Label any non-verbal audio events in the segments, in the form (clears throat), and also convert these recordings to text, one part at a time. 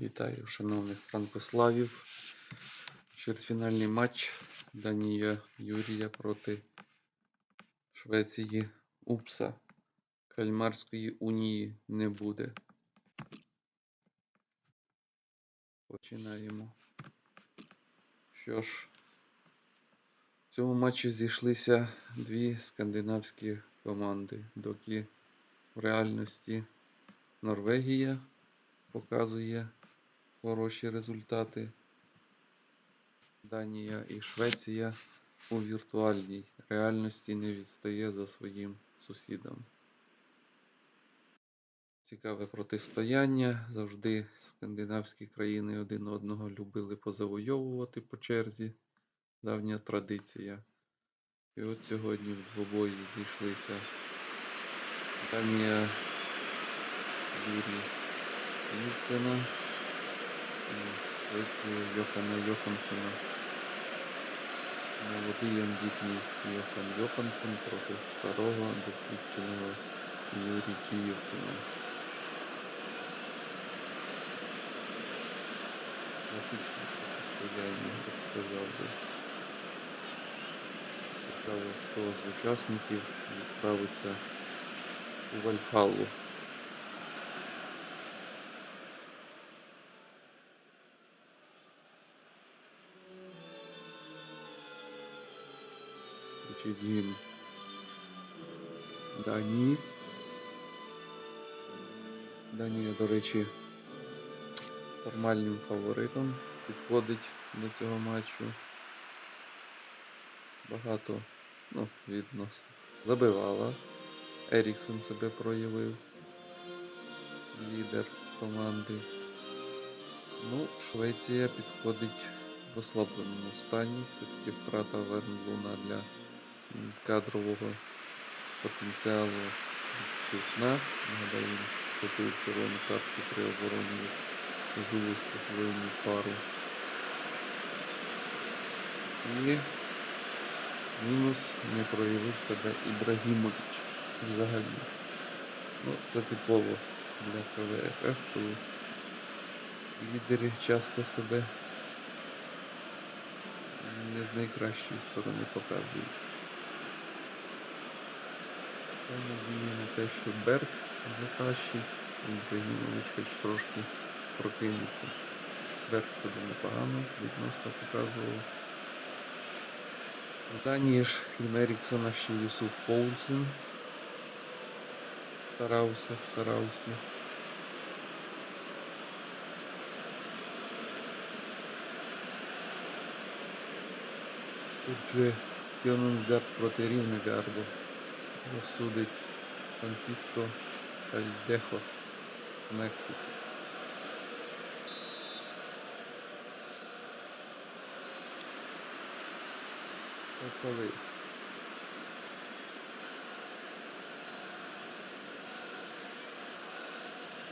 Вітаю, шановних франкославів. Чвертьфінальний матч Данія Юрія проти Швеції Упса. Кальмарської унії не буде. Починаємо. Що ж, в цьому матчі зійшлися дві скандинавські команди, доки в реальності Норвегія показує хороші результати. Данія і Швеція у віртуальній реальності не відстає за своїм сусідом. Цікаве протистояння. Завжди скандинавські країни один одного любили позавойовувати по черзі. Давня традиція. І от сьогодні в двобої зійшлися Данія Юрій Нільсена і Швеція Йохана Йохансена. Молодий амбітний Йохан Йохансен проти старого досвідченого Юрі Київсена. Класичне протистояння, я б сказав би. Цікаво, хто з учасників відправиться у Вальхалу. Звучить гімн Данії. Данія, до речі, формальним фаворитом підходить до цього матчу. Багато, ну, відносно, забивала. Еріксон себе проявив. Лідер команди. Ну, Швеція підходить в ослабленому стані. Все-таки втрата Вернблуна для кадрового потенціалу відчутна. Нагадаю, він купив червону картку при обороні Зулуських воїнів пару. І мінус не проявив себе Ібрагімович взагалі. Ну, це типово для КВФ, коли лідери часто себе не з найкращої сторони показують. Це надіє на те, що Берг затащить, і Ібрагімович хоч трошки прокинеться. Берг себе непогано відносно показував. В Данії ж, крім Еріксона, ще Юсуф Поульсен. Старався, старався. Тут же проти Рівнегарду розсудить Франциско Кальдехос з Мексики. Поплив.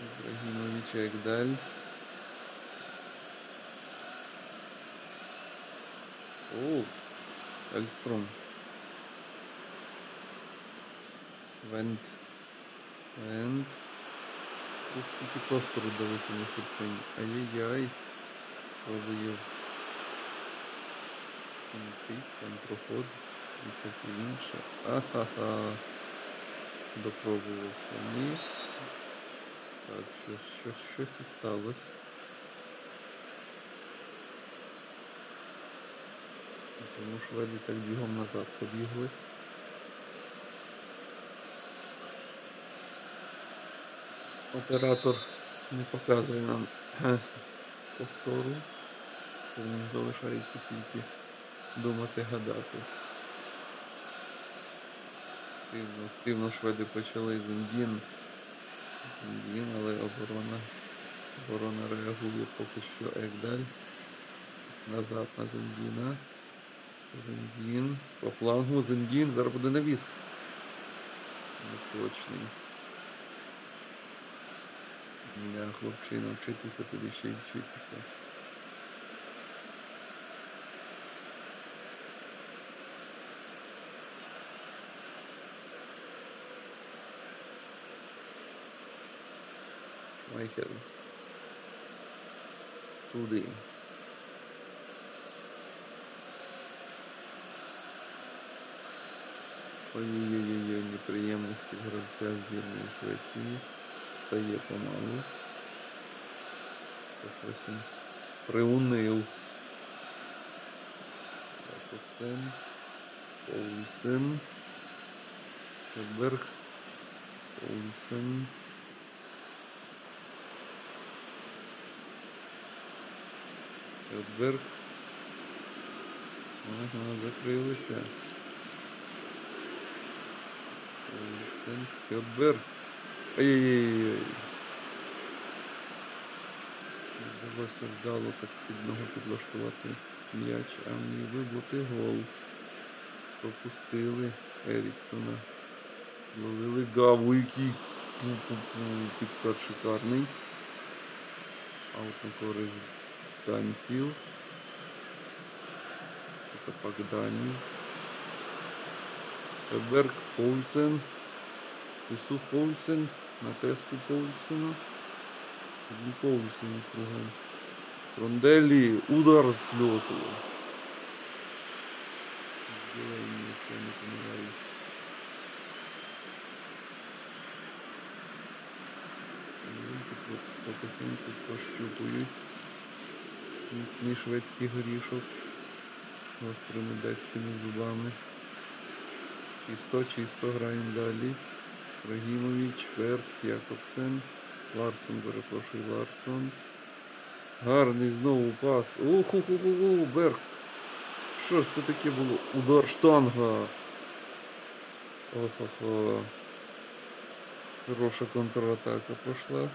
Ибрагимович Эгдаль. О, Альстром. Вент. Вент. Тут скільки простору дали цьому хлопчині. Ай-яй-яй. Пробує Кінти, там проходить і таке інше. Ахаха. Допробувався. Ні. Так, щось, щось, щось і сталося. Чому шведи так бігом назад побігли? Оператор не показує нам повтору, тому залишається тільки думати гадати. Активно, активно шведи почали з Індін. Індін, але оборона. Оборона реагує поки що Егдаль. Назад на Зендіна. Зендін. По флангу Зендін. Зараз буде навіс. Неточний. Я хлопчина вчитися, тобі ще й вчитися. Шмайхер. туди. Ой-ой-ой, неприємності гравця збірної Швеції. Встає помалу. Щось він приунив. Якобсен. Поульсен. Хедберг. Поульсен. Хедберг. Ага, закрилися. Поульсен. Хедберг. Не Вдалося вдало так під ногу підлаштувати м'яч, а міг би бути гол. Пропустили Еріксона. Ловили Гаву, який підкат шикарний. Аут данців. Чи то пак данів. Поульсен. Юсуф Поульсен. На теску Поульсена. Один Поульсен кругом. Ронделі. Удар з льоту. Потихеньку пощупують. Міцний шведський горішок гострими датськими зубами. Чисто, чисто граємо далі. Рагімович, Берг, Якобсен. Ларсон, перепрошую, Ларсон. Гарний знову пас. Ох, Берг. Що ж це таке було? Удар штанга. Ох-ох-ох. Хороша контратака прошла.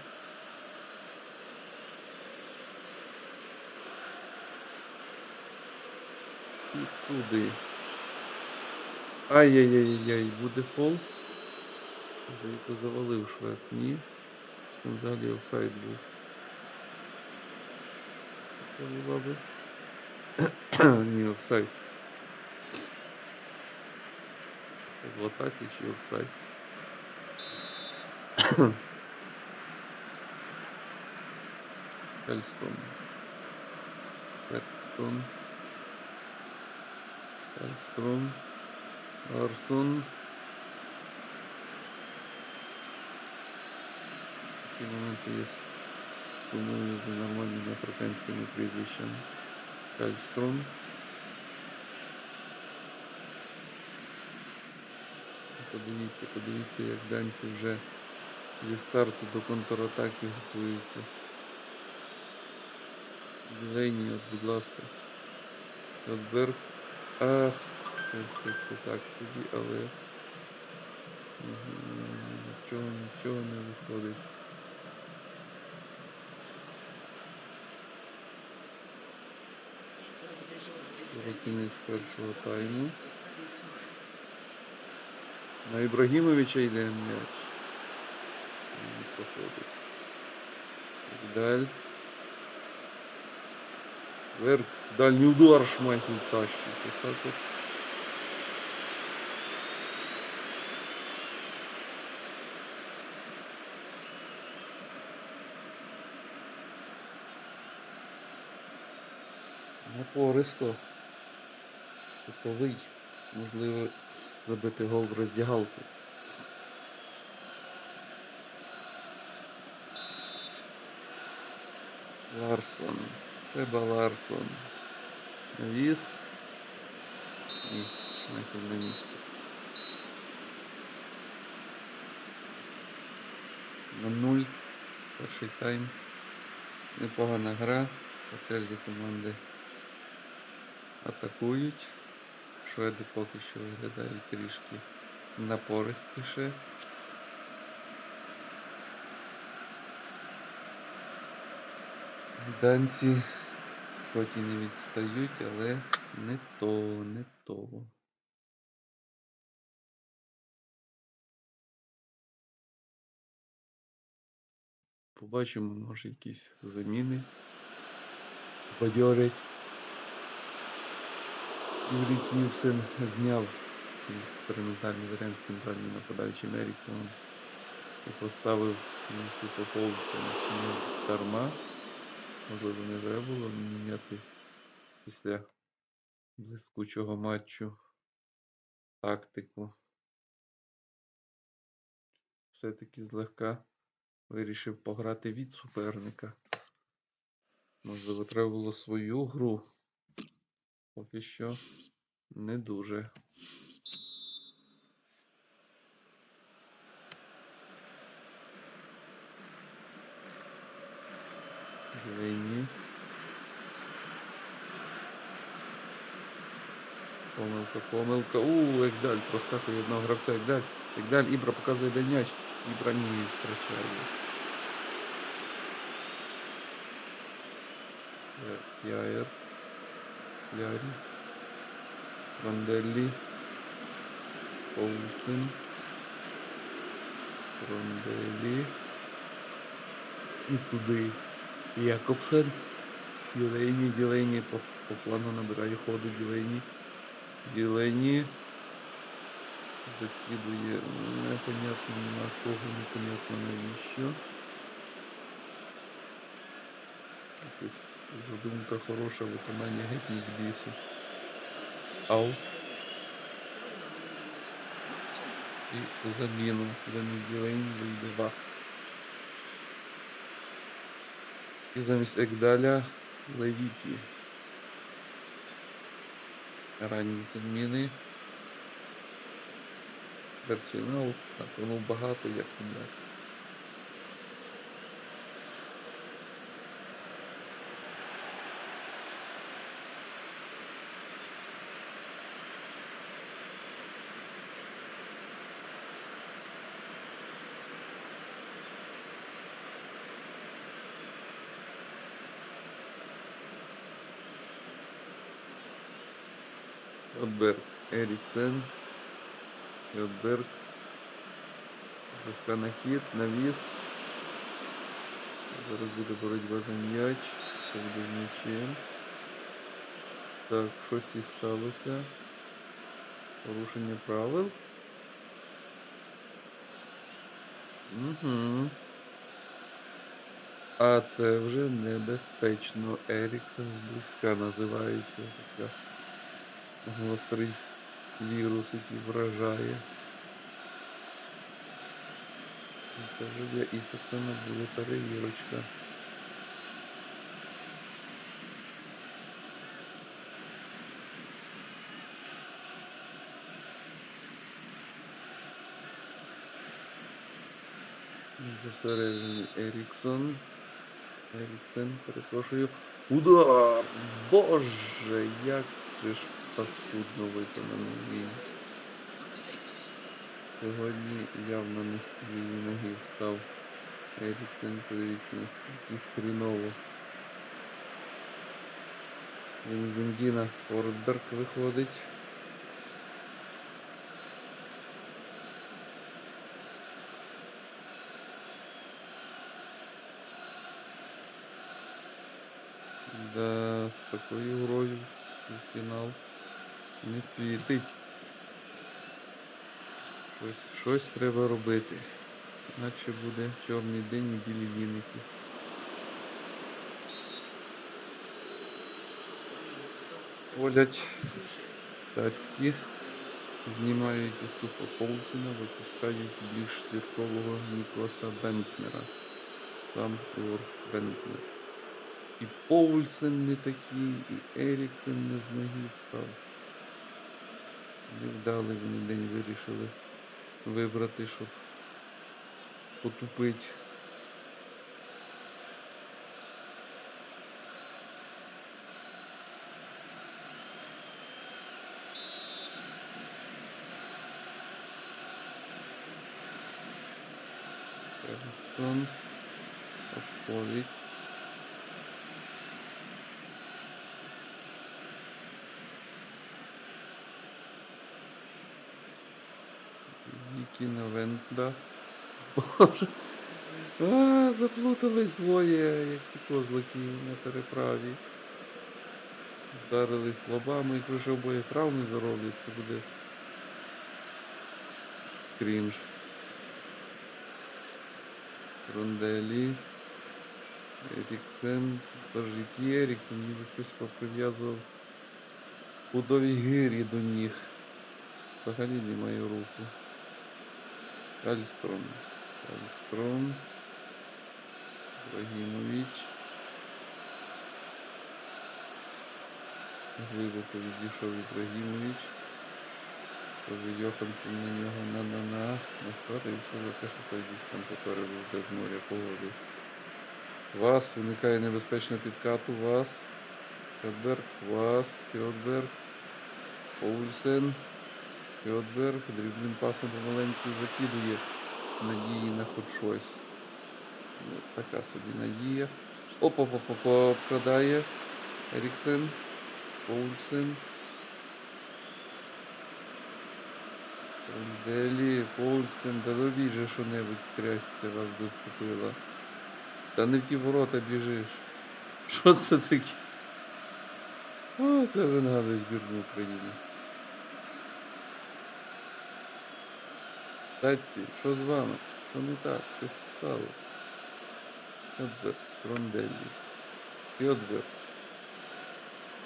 І туди. Ай-яй-яй-яй, буде фол. Здається, завалив швед. Ні. Чи там взагалі офсайд був. Була би. (clears throat) Ні, офсайд. В атаці чи офсайд. (clears throat) Хельстон. Хельстон. Хельстром. Арсон. Такі моменти є сумою за нормальними африканськими прізвищами. Хельстром. Подивіться, подивіться, як данці вже зі старту до контратаки готуються. Білейні, от, будь ласка. Ротберг. Ах, це, це, це так собі, але нічого, нічого не виходить. Кінець першого тайму. На Ібрагімовича йде м'яч. Не проходить. Даль. Вверх. Дальній удар Шмайхель тащить. Отак от. Напористо. Топовий. Можливо, забити гол в роздягалку. Ларсон. Себа Ларсон. Навіс. І Шмайхель на місці. На нуль. Перший тайм. Непогана гра. По черзі команди атакують. Шведи поки що виглядають трішки напористіше. Данці хоч і не відстають, але не то, не то. Побачимо, може, якісь заміни бадьорять. Юрій Ківсен зняв свій експериментальний варіант з центральним нападаючим Еріксоном і поставив Юсуфа Поульсена чи не дарма. Можливо, не треба було міняти після блискучого матчу тактику. Все-таки злегка вирішив пограти від суперника. Можливо, треба було свою гру. Поки що не дуже. Двойні. Помилка, помилка. У, Егдаль проскакує одного гравця. Егдаль. Егдаль, Ібра показує де м'яч. Ібра ні втрачає. Е, Яєр. Ярі. Ронделлі. Поулсен. Ронделлі. І туди. Якобсен. Ділейні, Ділейні по, по флангу набирає ходу Ділейні. Ділейні. Закидує непонятно на кого, непонятно навіщо. Якась задумка хороша, виконання геть не бісу. Аут. І заміну. Замість Ділейні вийде вас. І замість Егдаля Левіті. Ранні заміни. Арсенал, так, воно багато як не як. Отберг Еріксен. Йодберг. Легка на хід, навіс. Зараз буде боротьба за м'яч. Що буде з м'ячем. Так, щось і сталося. Порушення правил. Угу. А це вже небезпечно. Еріксен зблизька називається. Така гострий вірус, який вражає. І Це вже для Ісаксона буде перевірочка. Зосереджений Еріксон. Еріксен, перепрошую. Удар! Боже, як же ж паскудно виконаний він. Сьогодні явно не з тієї ноги встав. Еріксен, подивіться, наскільки хріново. Він з Індіна Форсберг виходить. Да, з такою грою у фінал не світить. Щось, щось треба робити. Іначе буде чорний день і білі віники. Ходять тацькі, знімають Юсуфа Полцина, випускають більш зіркового Нікласа Бенкнера. Сам Ігор Бенкнер. І Поульсен не такий, і Еріксен не з ноги встав. Невдалий вони день вирішили вибрати, щоб потупить. Еріксон обходить. Вікіна Венда. Боже. А, заплутались двоє, як ті козлики на переправі. Вдарились лобами, як вже обоє травми зароблять, це буде крінж. Ронделі. Еріксен. Тож який Еріксен, ніби хтось поприв'язував пудові гирі до ніг. Взагалі немає руку. Кальстром. Кальстром. Ібрагімович. Глибоко відійшов Ібрагімович. Тоже Йоханссон на нього на-на-на. Насварився за те, що той десь там попереду йде з моря погоди. Вас уникає небезпечного підкату. Вас. Фьодберг. Вас. Фьодберг. Поульсен. Фьодберг дрібним пасом помаленьку закидує надії на хоч щось. Така собі надія. Опа-па-па-па, обкрадає. Еріксен. Поульсен. Делі, Поульсен, да робіть же що-небудь, трясся вас би вхопила. Та не в ті ворота біжиш. Що це таке? О, це вже нагадує збірну України. Таці, що з вами? Що не так? Щось сталося? Фьодберг, Ронделлі. Фьодберг.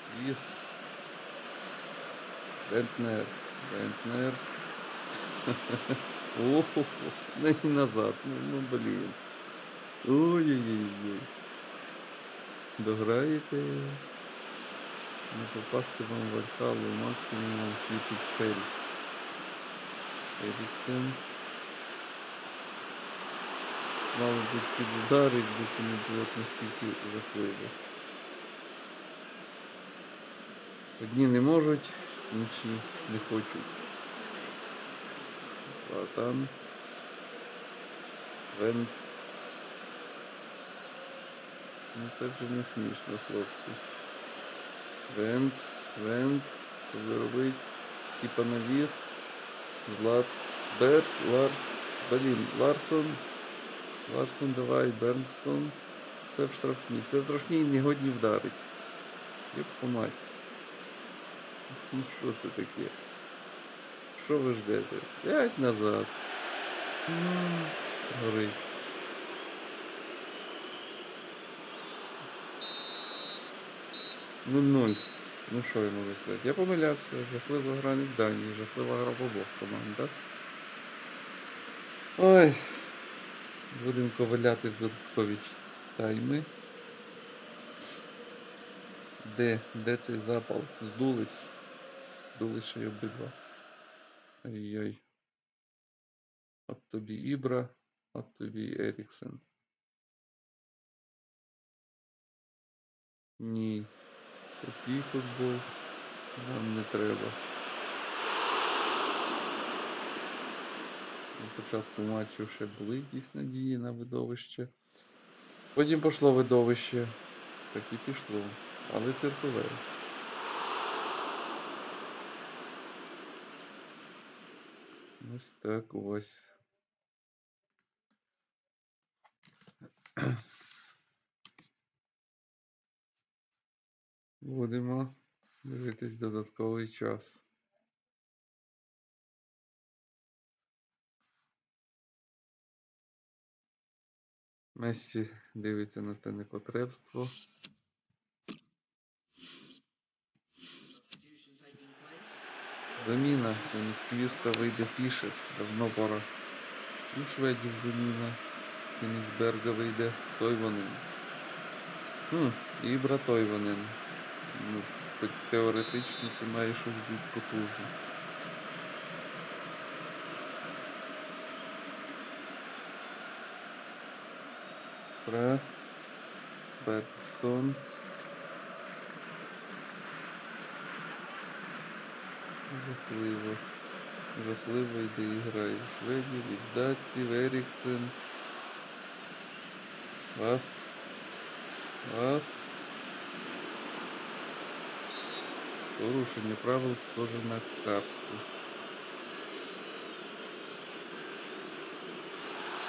Віст. Бентнер. Бентнер. (laughs) Охо, не назад. Ну, ну блін. Ой-ой-ой. Дограєтесь. Не попасти вам в Альхалу, максимум вам світить фель. Еріксен. Мало бути під удар, якби це не було настільки жахливо. Одні не можуть, інші не хочуть. Латан. Вент. Ну це вже не смішно, хлопці. Вент, вент, що робить? Типа навіс. Злат. Берг, Ларс. Блін, Ларсон. Ларсон, давай, Бернстон. Все в штрафні. Все в штрафні і не годні вдарить. Як помать. Ну що це таке? Що ви ждете? П'ять назад. Ну, горить. Нуль-нуль. Ну що я можу сказати? Я помилявся. Жахлива гра не в Данії, жахлива гра в обох командах. Ой. Будемо коваляти в додаткові тайми. Де? Де цей запал? Здулись. Здулись ще й обидва. Ай-яй. От тобі Ібра, от тобі Еріксен. Ні. Такий футбол нам не треба. На початку матчу ще були якісь надії на видовище. Потім пішло видовище. Так і пішло. Але циркове. Ось так ось. Будемо дивитись додатковий час. Мессі дивиться на те непотребство. Заміна. Замість Квіста вийде Фішер. Давно пора. І шведів заміна. Замість Берга вийде Тойвонен. Хм, Ібра Тойвонен. Ну, теоретично це має щось бути потужне. Пре. Бекстон. Жахливо. Жахливо йде і грає в Шведів, і Еріксен. Вас. Вас. Порушення правил схоже на картку.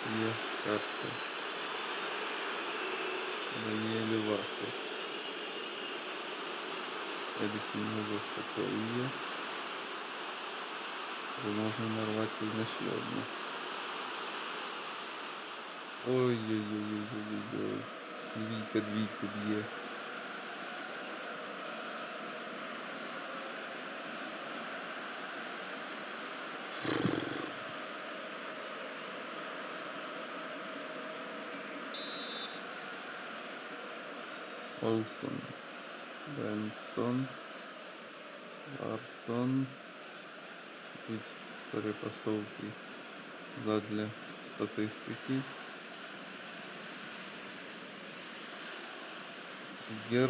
Є картка. Даніель Васов. Еріксен його заспокоює. Бо можна нарватися і на ще одну. Ой-ой-ой-ой-ой-ой. Двійка двійку б'є. Олсон. Бенстон. Ларсон. Тут перепасовки задля статистики. Гер.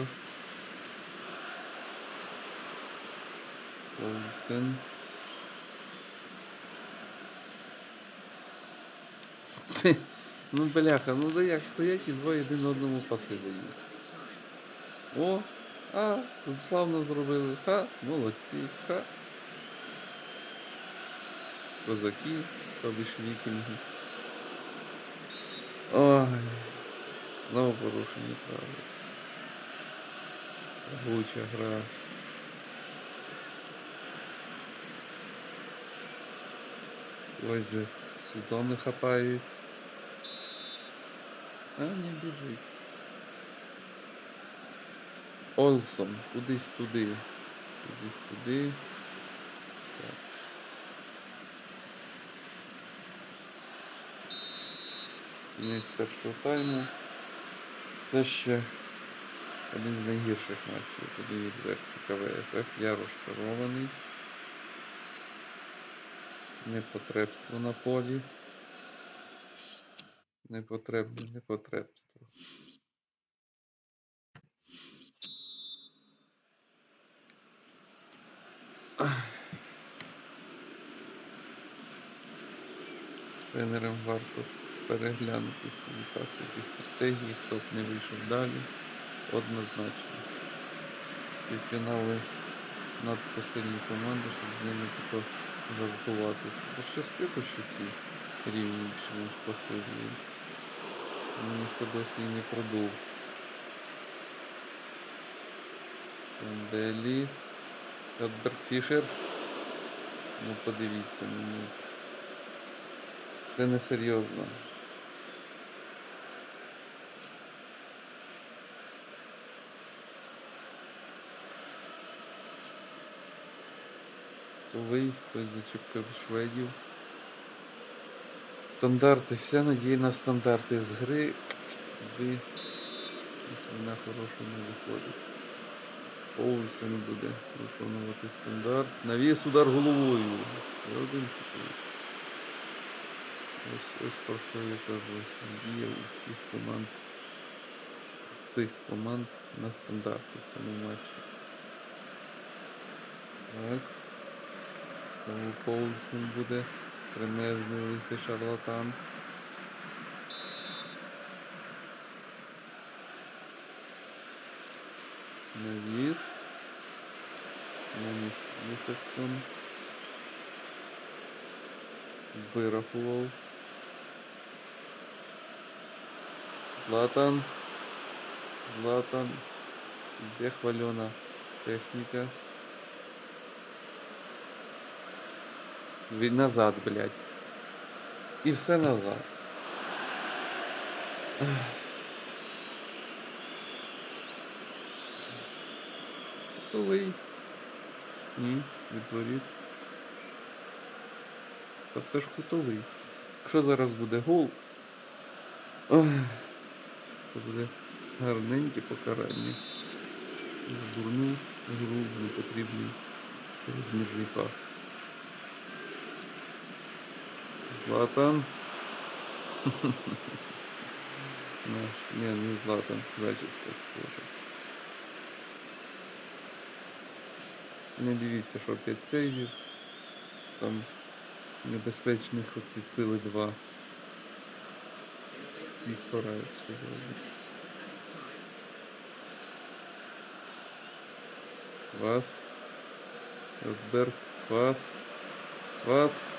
Олсен. (laughs) Ну, бляха, ну да як стоять і двоє один одному дають. О, а, славно зробили. Ха, молодці, ха. Козаки, тобі вікінги. Ой, знову порушені правила. Гуча гра. Ось же судоми хапають. А, не біжить. Олсон, кудись туди. Кудись туди. Так. Кінець першого тайму. Це ще один з найгірших матчів тоді від Верхіка ВФФ. Я розчарований. Непотребство на полі. Непотребне непотребство. Тренерам варто переглянути свої тактики, стратегії, хто б не вийшов далі. Однозначно. Півфінали надто сильні команди, щоб з ними тако жартувати. Пощастило, що ці рівні більше ніж посилені. Ну, ніхто досі і не продув. Делі. Едберг Фішер. Ну подивіться, ну. Це не серйозно. Товий, хтось зачепив шведів. Стандарти, вся надія на стандарти з гри. Ви вона хороша не виходить. Оульсен буде виконувати стандарт. Навіс удар головою. Ще один такий. Ось, ось про що я кажу. Дія у всіх команд. Цих команд на стандарти в цьому матчі. Так. Тому Поульсен буде. Кремезний лисий шарлатан. Навіс. Навіс Вісексон. Вирахував. Златан. Златан. Де хвальона техніка. Від назад, блядь. І все назад. Ех. Готовий. Ні, відворіт. Та все ж кутовий. Якщо зараз буде гол, ох, це буде гарненьке покарання. За дурну гру непотрібний розмірний пас. Златан. (laughs) Наш, не, не Златан, зачіска схожа. Не дивіться, що 5 сейвів. Там небезпечних от від сили 2. Півтора, я б сказав. Вас. Ротберг. Вас. Вас.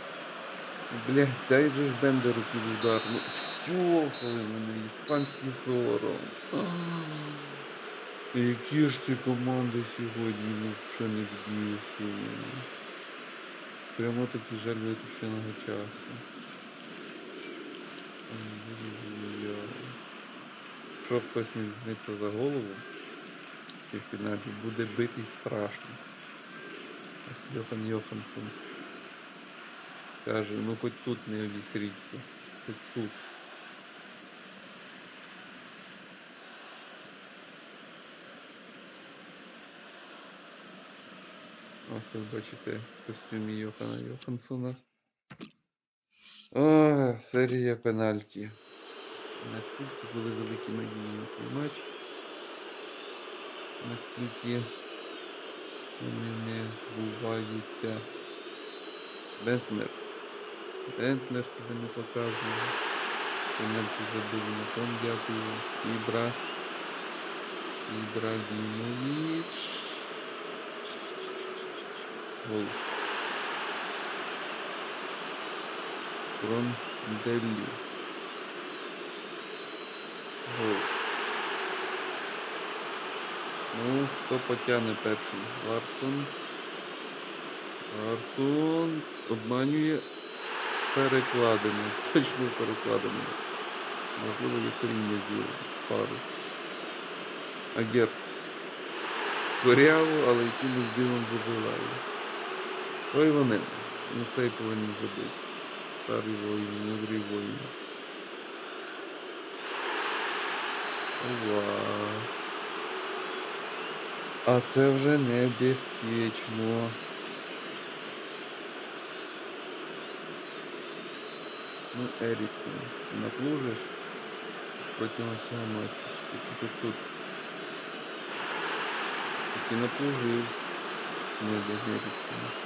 Блять, дай же ж Бендеру під удар. Ну, йохали мене, іспанський сором. Які ж ці команди сьогодні ну, взагалі не б'ються. Прямо таки жаль витраченого часу. Якщо хтось не візьметься за голову, і в фіналі буде битий страшно. Ось Йохан Йоханссон каже, ну хоч тут не обісріться, хоч тут. Ось ви бачите костюмі Йохана Йоханссона. О, серія пенальті. Наскільки були великі надії на цей матч, наскільки вони не збуваються. Бентнер. Бентнер себе не показує. Пенальті забили на том, дякую. Ібра. Ібра Ібрагімович. Гол. Кронделлі. Гол. Ну, хто потягне перший? Ларсон. Ларсон обманює перекладено. (laughs) Точно перекладено. Можливо, є коріння з, пару. Агер. Коряво, але якимось дивом забиває. Ой вони. Ну цей повинен забити. Старий воїн, мудрий воїн. Ова. А це вже небезпечно. Ну, Еріксон, наплужиш протягом всього матчу. Ти тільки тут? Тільки наплужив. Не для Еріксона.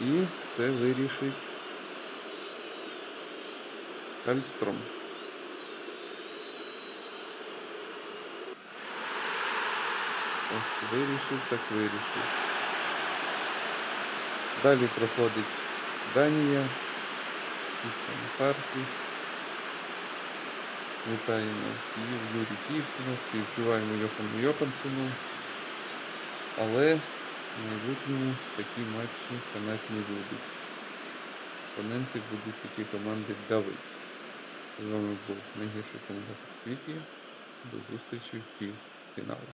І все вирішить Кальстром. Ось вирішив, так вирішив. Далі проходить Данія, Харків. Вітаємо Київ, Юрій Київсона, співчуваємо Йохану Йохансону. Але в майбутньому такі матчі канатні будуть. Опоненти будуть такі команди давити. З вами був найгірший коментатор у світі. До зустрічі в півфіналі.